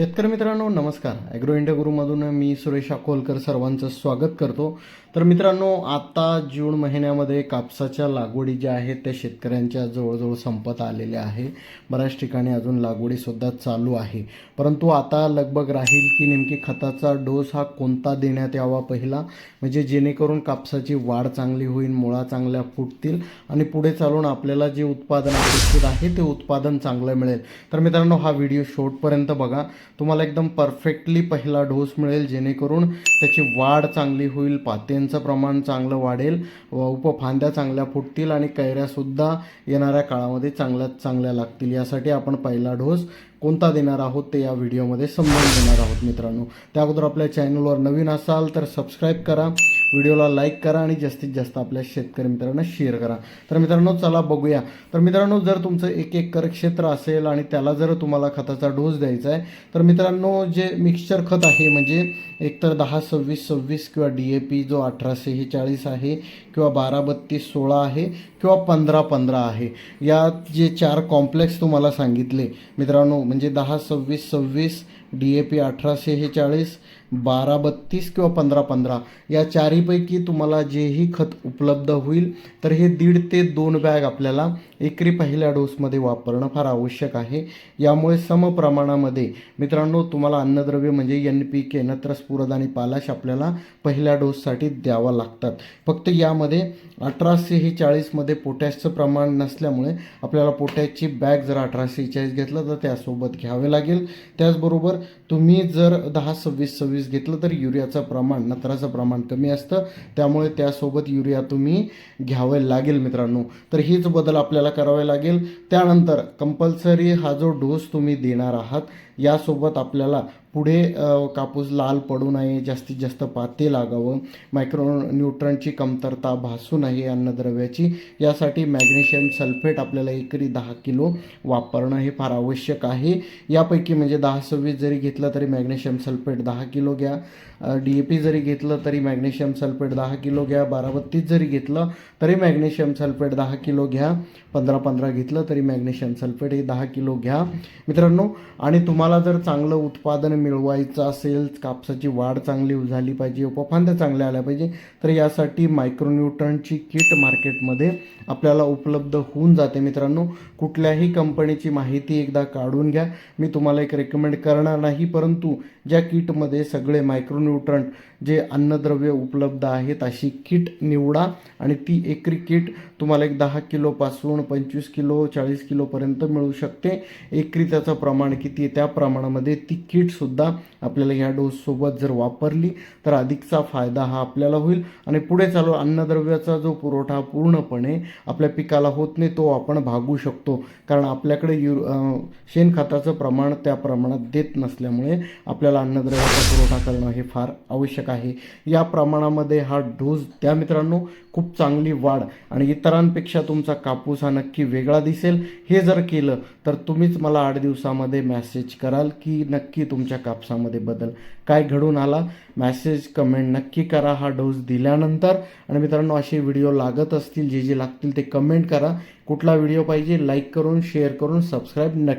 शेतकरी मित्रांनो नमस्कार. ॲग्रो इंडिया गुरुमधून मी सुरेश अकोलकर सर्वांचं स्वागत करतो. तर मित्रांनो आता जून महिन्यामध्ये कापसाच्या लागवडी ज्या आहेत त्या शेतकऱ्यांच्या जवळजवळ संपत आलेल्या आहे. बऱ्याच ठिकाणी अजून लागवडीसुद्धा चालू आहे. परंतु आता लगबग राहील की नेमकी खताचा डोस हा कोणता देण्यात यावा पहिला? म्हणजे जेणेकरून कापसाची वाढ चांगली होईल मुळा चांगल्या फुटतील आणि पुढे चालून आपल्याला जे उत्पादन अपेक्षित आहे ते उत्पादन चांगलं मिळेल. तर मित्रांनो हा व्हिडिओ शेवटपर्यंत बघा. तुम्हाला एकदम परफेक्टली पहिला डोस मिळेल जेणेकरून त्याची वाढ चांगली होईल पात्यांचं प्रमाण चांगलं वाढेल व उपफांद्या चांगल्या फुटतील आणि कैऱ्यासुद्धा येणाऱ्या काळामध्ये चांगल्यात चांगल्या लागतील. यासाठी आपण पहिला डोस कोणता देणार आहोत ते या व्हिडिओमध्ये समजून देणार आहोत मित्रांनो. त्या अगोदर आपल्या चॅनलवर नवीन असाल तर सबस्क्राईब करा. व्हिडिओला लाईक करा आणि जास्तीत जास्त आपल्या शेतकरी मित्रांना शेअर करा. तर मित्रांनो चला बघूया. तर मित्रांनो जर तुमचं एक एकर क्षेत्र असेल आणि त्याला जर तुम्हाला खताचा डोस द्यायचा आहे तर मित्रांनो जे मिक्सचर खत आहे म्हणजे एकतर दहा सव्वीस सव्वीस किंवा डी ए पी जो अठराशे हे चाळीस आहे किंवा बारा बत्तीस सोळा आहे किंवा पंधरा पंधरा आहे या जे चार कॉम्प्लेक्स तुम्हाला सांगितले मित्रांनो म्हणजे दहा सव्वीस सव्वीस डी ए पी अठराशे हे चाळीस बारा बत्तीस किंवा पंधरा पंधरा. या चारीपैकी तुम्हाला जेही खत उपलब्ध होईल तर हे दीड ते दोन बॅग आपल्याला एकरी पहिल्या डोसमध्ये वापरणं फार आवश्यक आहे. यामुळे समप्रमाणामध्ये मित्रांनो तुम्हाला अन्नद्रव्य म्हणजे एन पी के नत्र स्फुरद आणि पालाश आपल्याला पहिल्या डोससाठी द्यावा लागतात. फक्त यामध्ये अठराशे हे चाळीसमध्ये पोटॅशचं प्रमाण नसल्यामुळे आपल्याला पोटॅशची बॅग जर अठराशे चाळीस घेतलं तर त्यासोबत घ्यावे लागेल. त्याचबरोबर तुम्ही जर दहा सव्वीस सव्वीस घेतलं तर युरियाचं प्रमाण नत्राचं प्रमाण कमी असतं. त्यामुळे त्यासोबत युरिया तुम्ही घ्यावे लागेल मित्रांनो. तर हीच बदल आपल्याला करावे लागेल. त्यानंतर कंपल्सरी हा जो डोस तुम्ही देणार आहात यासोबत आपल्याला पुढे कापूस लाल पडू नये जास्तीत जास्त पाते लागावं मायक्रो न्यूट्रनची कमतरता भासू नये अन्नद्रव्याची यासाठी मॅग्नेशियम सल्फेट आपल्याला एकरी दहा किलो वापरणं हे फार आवश्यक आहे. यापैकी म्हणजे दहा सव्वीस जरी घेतलं तरी मॅग्नेशियम सल्फेट दहा किलो घ्या. डी ए पी जरी घेतलं तरी मॅग्नेशियम सल्फेट दहा किलो घ्या. बारा बत्तीस जरी घेतलं तरी मॅग्नेशियम सल्फेट दहा किलो घ्या. पंधरा पंधरा घेतलं तरी मॅग्नेशियम सल्फेट हे दहा किलो घ्या. मित्रांनो आणि तुम्हाला जर चांगलं उत्पादन मिळवायचं असेल कापसाची वाढ चांगली झाली पाहिजे उपफांद्या चांगल्या आल्या पाहिजे तर यासाठी मायक्रोन्यूट्रनची किट मार्केटमध्ये आपल्याला उपलब्ध होऊन जाते मित्रांनो. कुठल्याही कंपनीची माहिती एकदा काढून घ्या. मी तुम्हाला एक रेकमेंड करणार नाही परंतु ज्या किटमध्ये सगळे मायक्रोन्यूट्रंट जे अन्नद्रव्य उपलब्ध आहेत अशी किट निवडा आणि ती एकरी किट तुम्हाला एक दहा किलोपासून पंचवीस किलो चाळीस किलोपर्यंत मिळू शकते. एकरी त्याचं प्रमाण किती आहे त्या प्रमाणामध्ये ती किटसुद्धा सुद्धा आपल्याला ह्या डोससोबत जर वापरली तर अधिकचा फायदा हा आपल्याला होईल. आणि पुढे चालू अन्नद्रव्याचा जो पुरवठा पूर्णपणे आपल्या पिकाला होत नाही तो आपण भागू शकतो. कारण आपल्याकडे यु शेणखताचं प्रमाण त्या प्रमाणात देत नसल्यामुळे आपल्याला अन्नद्रव्याचा पुरवठा करणं हे फार आवश्यक आहे. या प्रमाणामध्ये हा डोस त्या मित्रांनो खूप चांगली वाढ. आणि इतरांपेक्षा तुमचा कापूस हा नक्की वेगळा दिसेल. हे जर केलं तर तुम्हीच मला आठ दिवसामध्ये मॅसेज कराल की नक्की तुमच्या कापसामध्ये बदल काय घडून आला? मॅसेज कमेंट नक्की करा. हा डोस दिल्यानंतर. आणि मित्रांनो असे व्हिडिओ लागत असतील जे जे लागतील ते कमेंट करा. कुठला व्हिडिओ पाहिजे लाईक करून शेअर करून सबस्क्राईब नक्की